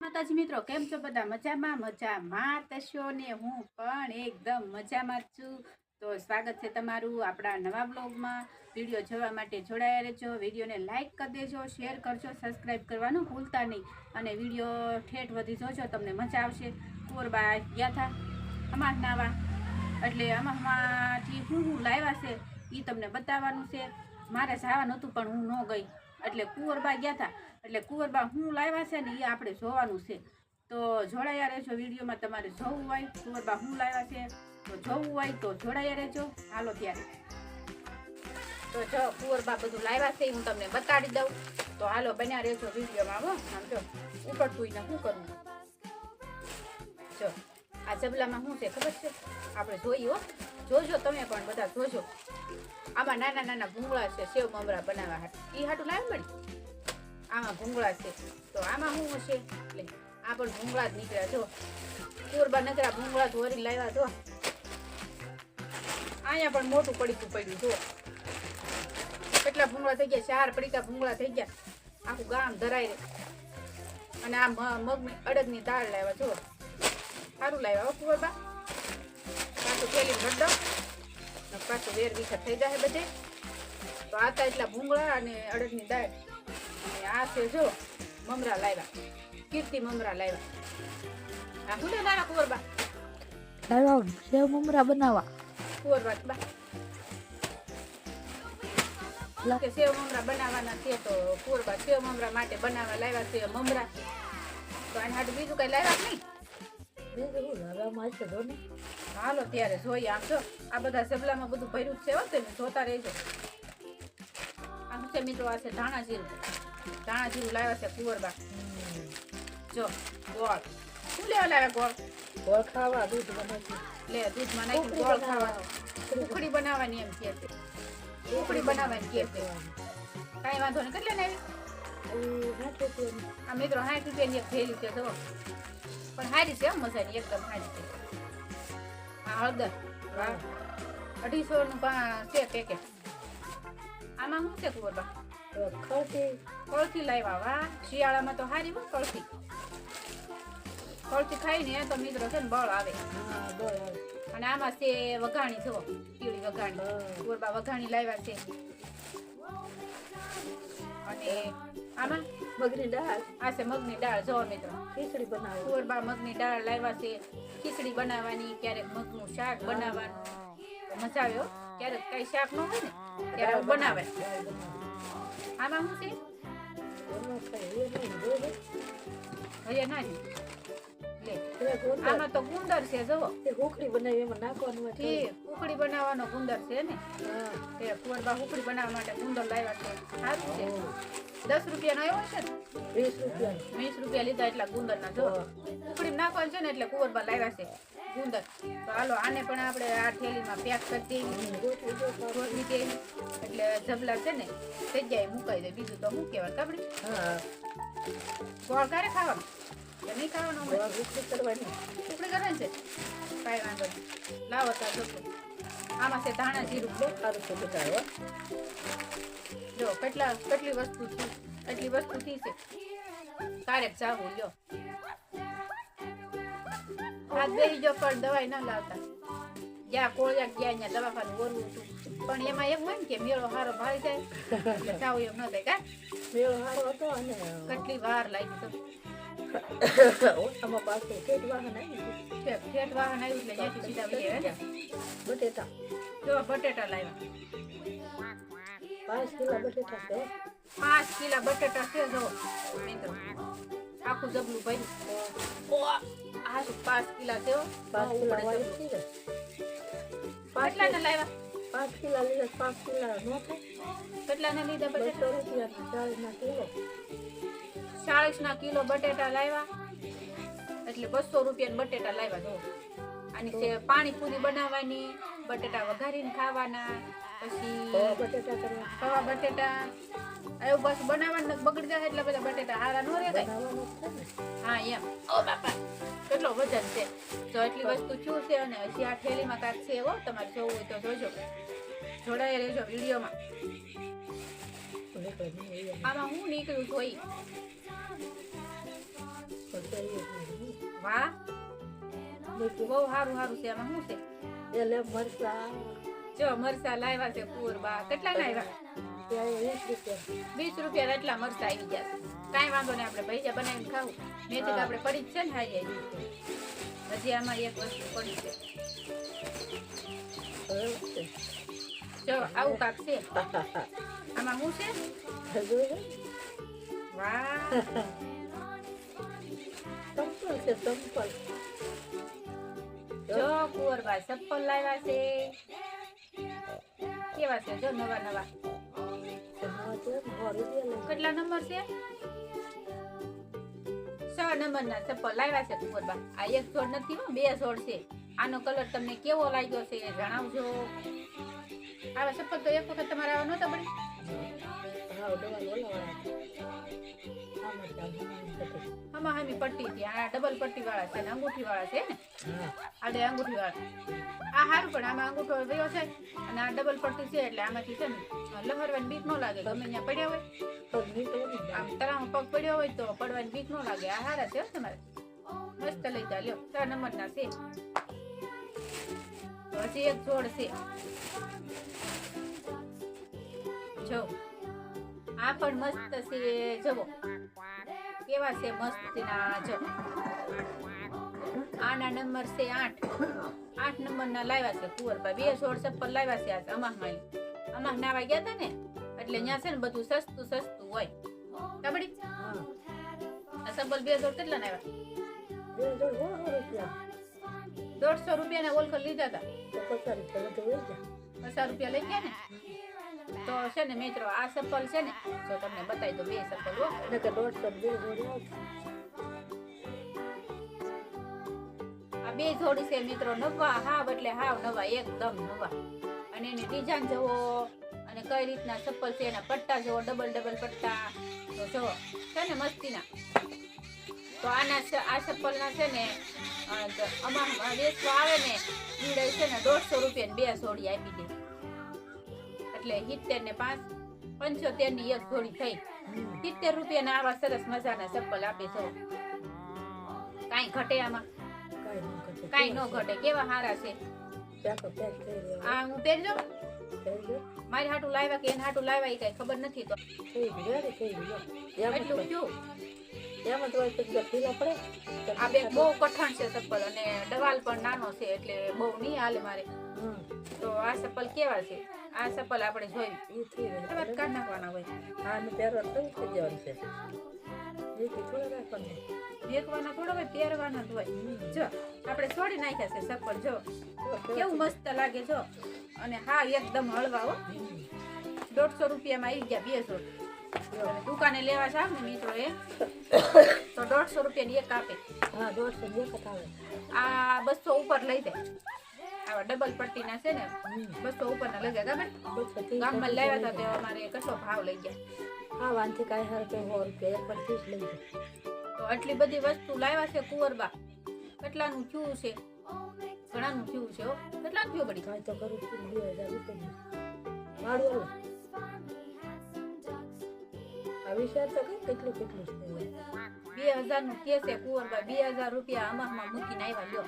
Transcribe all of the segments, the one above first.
માતાજી મિત્રો, કેમ છો બધા? મજામાં? મજામાં તશો ને હું પણ એકદમ મજામાં છું. તો સ્વાગત છે તમારું આપણા નવા બ્લોગમાં વીડિયો જોવા માટે જોડાયા રહેજો. વિડીયોને લાઇક કરી દેજો, શેર કરજો સબસ્ક્રાઈબ કરવાનું ભૂલતા નહીં. અને વીડિયો ઠેઠ વધી જોજો, તમને મજા આવશે. કોરબા ગયા હતા અમાર નાવા. એટલે આમાંથી હું હું લાવ્યા છે એ તમને બતાવવાનું છે. મારે જવાનું હતું પણ હું ન ગઈ. એટલે કુંવરબા ગયા હતા એટલે કુંવરબા હું લાવ્યા છે ને એ આપણે જોવાનું છે. તો જોડાયા રહેજો વિડીયોમાં તમારે જોવું હોય કુંવરબા હું લાવ્યા છે, તો જોવું હોય તો જોડાયા રહેજો. હાલો ત્યારે. તો જો કુંવરબા બધું લાવ્યા છે, હું તમને બતાડી દઉં. તો હાલો બન્યા રહેજો વિડીયોમાં, હો આમ જો ઉપડતું ને શું કરવું જો, આ જબલામાં શું છે ખબર છે? આપણે જોઈએ હો. જોજો તમે પણ બધા જોજો. આમાં નાના નાના ભૂંગળા છે, સેવ મમરા બનાવવા હાટ. એ હાટું લાવી મળી? આમાં ભૂંગળા છે. તો આમાં શું હશે? એટલે આ પણ ભૂંગળા જ નીકળ્યા જો. કોરબા નકરા ભૂંગળા ધોરી લાવ્યા, જો. અહીંયા પણ મોટું પડીકું પડ્યું, જો. કેટલા ભૂંગળા થઈ ગયા? ચાર પડીકા ભૂંગળા થઈ ગયા. આખું ગામ ધરાય અને આ મ- મગની અડદની દાળ લાવ્યા, જો. સારું લાવ્યા, હો કુંવરબા પાછું ભરડો ને પાછું વેર વિખર થઈ જાય બધે. તો આતા એટલા ભૂંગળા અને અડદની દાળ. આ છે જો મમરા લાવ્યા. કીર્તિ મમરા લાવ્યા. આ શું નાના કુંવરબા લાવ્યા સેવ મમરા બનાવવા. કુંવરબા બા. કે સેવ મમરા બનાવવાના છે તો કુંવરબા સેવ મમરા માટે બનાવવા લાવ્યા છે મમરા. તો આને હાટું બીજું કઈ લાવ્યા નહીં? હાલો ત્યારે જોઈએ આમ જો. આ બધા સબલામાં બધું ભર્યું છે હો તમે જોતા રહેજો. આ શું છે મિત્રો આ છે ધાણા જીરું. ધાણા જીરું લાવ્યા છે કુંવરબા જો ગોળ. શું લેવા લાવ્યા ગોળ? ગોળ ખાવા દૂધ બનાવી લે દૂધમાં નાખી ઉકળી ગોળ. ખાવાનો ઉકળી બનાવવાની. એમ કે છે. ઉકળી બનાવવાની કે છે. કાંઈ વાંધો નહીં કેટલે હાથે પીવાની. આ મિત્રો સાઠ રૂપિયાની એક થેલી છે જો. પણ સારી છે હો મજાની એકદમ હારી છે. આ હળદર અઢીસો નું છે પેકેટ. આમાં શું છે કુંવરબા ખળથી કળથી લાવ્યા વાહ શિયાળામાં તો સારી હો કળથી કળથી ખાઈને તો મિત્રો છે ને બળ આવે. અને આમાં છે વઘાણી જુઓ પીળી વઘાણી. હા. વઘાણી લાવ્યા છે. અને આમાં? મગની દાળ. આ છે મગની દાળ જો મિત્રો. ખીચડી બનાવવા કુંવરબા મગની દાળ લાવ્યા છે. ખીચડી બનાવવાની ક્યારેક મગનું શાક બનાવવાનું. મજા આવ્યો ક્યારેક કઈ શાક ન હોય ને ત્યારે બનાવો. આમાં શું છે? એમાં કાંઈ એ નહીં, જો ને. ના આમાં તો ગુંદર છે જુઓ. હુકડી બનાવી એમાં નાખવાનું છે. ઠીક બનાવવાનો ગુંદર છે ને. તે કુંવરબા હુકડી બનાવવા માટે ગુંદર લાવ્યા છે. સારું છે. દસ રૂપિયાનો આવ્યો છે ને? વીસ રૂપિયા વીસ રૂપિયા લીધા એટલા ગુંદરના જો હુકડી નાખવાનું છે ને એટલે કુંવરબા લાવ્યા છે. ગુંદર. તો હાલો આને પણ આપણે આ થેલીમાં પેક કરી દેવી ગોઠવી તો. દેવી એટલે જબલા છે ને જગ્યાએ મુકાઈ દે બીજું તો મૂકે કાપડી હા. ગોળ ક્યારે ખાવાનું? કે નહીં ખાવાનું કરવાની. ઉપડી કરવાની છે? કાંઈ વાંધો નહીં. લાવો તાર જોતું આમાં છે ધાણા જીરું. બહુ સારું છે હો. જો કેટલા કેટલી વસ્તુ છે? એટલી વસ્તુ થી છે કારેક ચાવું લ્યો. હાથ બેસી જો પણ દવાઈ ન લાવતા. જ્યાં કોળિયા ગયા ત્યાં દવાખાનું બોલવું હતું. પણ એમાં એમ હોય ને કે મેળો હારો ભાળી જાય એટલે એમ ન થાય કા? મેળો સારો હતો અને કેટલી વાર લાગી તો ઓછામાં પાછું કેટ વાહન આવી ઠેઠ વાહન આવ્યું એટલે ત્યાંથી સીધા વહી આવ્યા ને બટેટા. જો બટેટા લાવ્યા. પાંચ કિલો બટેટા છે. પાંચ કિલા બટેટા છે જો. આખું જબલું ભર્યું. આ પાંચ કિલા થયો. પાંચ કિલા વાળી છે ને. કેટલા ને લાવ્યા? પાંચ કિલા લીધા પાંચ કિલા નો થાય. કેટલા ને લીધા બટેટા? રૂપિયા ચાલીસ ના કિલો. ચાળીસ ના કિલો બટેટા લાવ્યા. એટલે બસો રૂપિયા બટેટા લાવ્યા જો. છે પાણીપુરી બનાવવાની બટેટા વઘારીને ખાવાના પછી બટેટા કરવા બટેટા એવું બસ બનાવવાનું બગડી જાય એટલે બધા બટેટા. હારા નો ને હા એમ. ઓ બાપા કેટલો વજન છે? તો એટલી વસ્તુ શું છે અને હજી આ થેલીમાં કાંઈક છે હો તમારે જોવું હોય તો જોજો. જોડાઈ રહેજો વિડીયોમાં. નીકળે. આમાં હું નીકળ્યું જોઈ? વાહ. બહુ સારું સારું છે આમાં શું છે? એટલે મરચાં. જો મરસા લાવ્યા છે કુંવરબા કેટલા ત્યાં વીસ રૂપિયા એટલા મરચા આવી ગયા. કાંઈ વાંધો નહીં, આપણે ભૈજા બનાવીને ખાવું. મેથી તો. આપણે પડી જ છે ને ખાઈ જાય હજી આમાં એક વસ્તુ પડી છે. જો, આવું કાક છે. આમાં હું છે? વાહ. ચંપલ છે સંપલ જો કુંવરબા ચપ્પલ લાવ્યા છે. કેવા છે? જો, નવા નવા. કેટલા નંબર છે? છ નંબરના ચપ્પલ લાવ્યા છે કુંવરબા આ એક છોડ નથી હો, બે છોડ છે. આનો કલર તમને કેવો લાગ્યો છે જણાવજો. આવા ચપ્પલ તો એક વખત તમારે આવા નહોતા પડી. આમાં હામી પટ્ટી હતી. આ ડબલ પટ્ટી વાળા છે ને અંગૂઠી વાળા છે ને? આડે અંગૂઠી વાળા. આ સારું પણ આમાં અંગૂઠો રહ્યો છે અને આ ડબલ પટ્ટી છે એટલે આમાંથી છે ને લહરવાની બીક ન લાગે. ગમે ત્યાં પડ્યા હોય. તો આમ તરામાં પગ પડ્યો હોય તો પડવાની બીક ન લાગે. આ સારા છે તમારે. મસ્ત લઈ જા લ્યો. ત્રણ નંબરના છે. હજી એક જોડ છે. જો. આ પણ મસ્ત છે જવો કેવા છે મસ્તીના જો આના નંબર છે આઠ. આઠ નંબરના લાવ્યા છે કુંવરબા બે સોળ ચપ્પલ લાવ્યા છે આજ અમાહમાં અમાહ નાવા ગયા હતા ને, એટલે ત્યાં છે ને બધું સસ્તું સસ્તું હોય. કબડી આ ચપ્પલ બે સોળ કેટલા ના રૂપિયા. દોઢસો રૂપિયાના ઓલખર લીધા હતા. પચાસ રૂપિયા લઈ ગયા ને? તો છે ને મિત્રો આ ચપ્પલ છે ને જો તમને બતાવી દો બે ચપ્પલ હો. કે દોઢસો બે જોડી આ બે જોડી છે મિત્રો નવા હાવ એટલે હાવ નવા એકદમ નવા. અને એની ડિઝાઇન જુઓ અને કઈ રીતના ચપ્પલ છે એના પટ્ટા જુઓ ડબલ ડબલ પટ્ટા. તો જુઓ છે ને મસ્તીના. તો આના આ ચપ્પલના છે ને અ, તો વેચવા આવે ને છે ને દોઢસો રૂપિયા બે જોડી આપી દે. એટલે સિત્તેર ને પાંચ પંચોતેરની એક જોડી થઈ. સિત્તેર રૂપિયા રૂપિયાના આવા સરસ મજાના ચપ્પલ આપે છો. કાંઈ ઘટે આમાં? કાંઈ ન ઘટે. ન કેવા હારા છે. આ હું પહેરજો. મારી હાટું લાવ્યા કે એને હાટું લાવ્યા એ કઈ ખબર નથી તો. એટલું જ આ બે બહુ કઠણ છે ચપ્પલ અને ડવાલ પણ નાનો છે એટલે બહુ નહીં હાલે મારે. તો આ ચપ્પલ કેવા છે? આ ચપ્પલ આપણે જોઈ. કાઢ નાખવાના હોય. આને પહેરવાનું તો થઈ જવાનું છે. નીચે થોડા હોય પહેરવાના જ હોય. જો આપણે છોડી નાખ્યા છે ચપ્પલ જો. કેવું મસ્ત લાગે જો. અને હા એકદમ હળવા હો. દોઢસો રૂપિયામાં આવી ગયા બે જોડ જો. દુકાને લેવા જાવ ને મિત્રો એ તો દોઢસો રૂપિયાની એક આપે. હા દોઢસો એક આવે. આ બસો ઉપર લઈ જાય આવા ડબલ પટ્ટીના છે ને. બસો ઉપરના લઈ બસો ત્રીસ ગામમાં લાવ્યા હતા રૂપિયા તે અમારે કેટલો ભાવ લઈ ગયા. હા વાંધી કાંઈ હર કે હોર કે એક ત્રીસ લઈ ગયો તો આટલી બધી વસ્તુ લાવ્યા છે કુંવરબા. કેટલાનું થયું છે? ઘણાનું થયું છે હો. કેટલાનું થયું પડી કાંઈ તો કરું છું બે હજાર રૂપિયા. વાળું આ વિચાર તો કઈ કેટલું કેટલું છે? બે હજારનું કે છે કુંવરબા, બે હજાર રૂપિયા અમાહમાં મૂકીને આવ્યા લ્યો.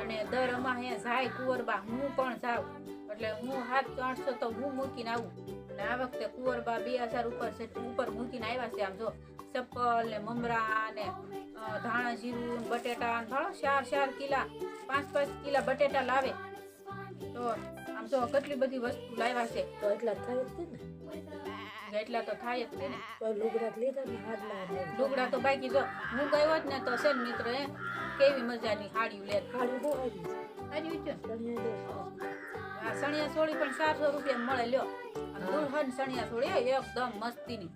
અને દર અમાહ જાય કુંવરબા, હું પણ જાઉં. એટલે હું હાથ આઠસો તો હું મૂકીને આવું. અને આ વખતે કુંવરબા બે હજાર ઉપર ઉપર મૂકીને આવ્યા છે આમ જો. ચપ્પલ ને મમરા ને ધાણા જીરું બટેટા ભાડો ચાર ચાર કિલા, પાંચ પાંચ કિલા બટેટા લાવે. તો આમ જો કેટલી બધી વસ્તુ લાવ્યા છે. તો એટલા થાય છે ને. એટલા તો થાય જ ને. લુગડા લીધા ને ને લુગડા તો બાકી જો હું ગયો જ ને તો છે ને મિત્રો એ કેવી મજાની હાડી લે હાડી છે. આ સણિયા સોળી પણ ચારસો રૂપિયા મળે લ્યો. દુલ્હન સણિયા સોળી એકદમ મસ્તીની.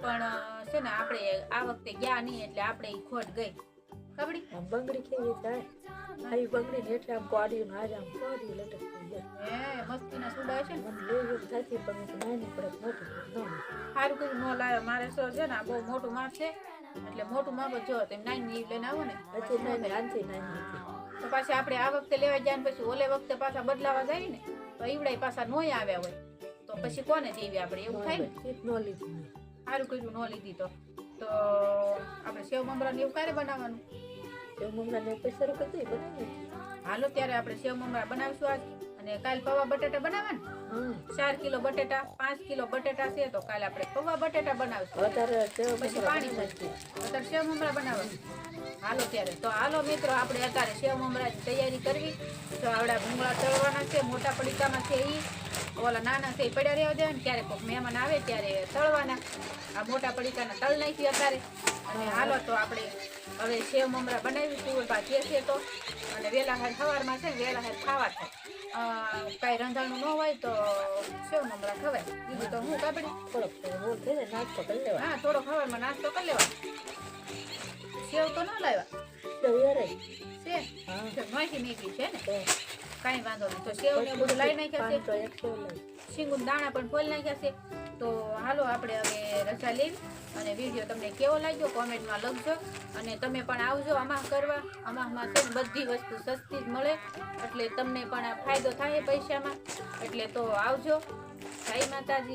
પણ છે ને આપણે આ વખતે ગયા નહીં એટલે આપણે એ ખોટ ગઈ. કબડી બંગડી કેવી થાય? આવી બંગડી એટલે આમ કોડિયું ને હારે આમ કોડિયું લટકતી. જાય હે મસ્તીના સુડા છે ને. લેવું થતી પણ હું નાની પડે મોટી સારું ન લાવે મારે શું છે ને આ બહુ મોટું માપ છે. એટલે મોટું માપ જ જો તેમ નાની લઈને આવો ને. હજી નાની આનથી નાની તો પાછી આપણે આ વખતે લેવા ગયા ને પછી ઓલે વખતે પાછા બદલાવા જાય ને તો ઈવડાય પાછા નોય આવ્યા હોય. તો પછી કોને દેવી આપણે? એવું થાય ને? ન લીધી સારું કર્યું ન લીધી તો. તો આપણે સેવ મમરાને એવું ક્યારે બનાવવાનું? સેવ મમરાને પછી શરૂ કરી દઈએ બનાવીએ હાલો ત્યારે આપણે સેવ મમરા બનાવીશું આજ. અને કાલ પૌવા બટેટા બનાવવાના ને ચાર કિલો બટેટા પાંચ કિલો બટેટા છે તો કાલે આપણે પૌવા બટેટા બનાવશું. પછી પાણી અત્યારે સેવ મમરા બનાવવા હાલો ત્યારે. તો હાલો મિત્રો આપણે અત્યારે સેવ મમરાની તૈયારી કરવી. તો આવડા ભૂંગળા તળવાના છે મોટા પડીકામાં છે ઈ. ઓલા નાના છે ઈ પડ્યા રહેવા દેવાના ક્યારેક કોઈક મહેમાન આવે ત્યારે તળવાના. આ મોટા પડીકાના તળ નાખી અત્યારે. અને હાલો તો આપણે હવે સેવ મમરા બનાવીશું બાકી છે તો. અને વેલા હાર સવારમાં છે વેલા હાર ખાવા થાય કાંઈ રંધાણું ન હોય તો સેવ મમરા ખવાય. બીજું તો હું કાપડી? થોડોક નાસ્તો કરી લેવા હા થોડો ખવારમાં નાસ્તો કરી લેવા સેવ તો ન લાવ્યા. સેવ સેવ નાખી છે ને? કાંઈ વાંધો નહીં. તો સેવ ને બધું લાવી નાખ્યા છે. લઈ શીંગુન દાણા પણ ફોલ નાખ્યા છે. તો હાલો આપણે હવે રજા લઈ અને વીડિયો તમને કેવો લાગ્યો કોમેન્ટમાં લખજો અને તમે પણ આવજો આમાં કરવા. આમાં છે બધી વસ્તુ સસ્તી જ મળે. એટલે તમને પણ ફાયદો થાય પૈસામાં. એટલે તો આવજો. જય માતાજી.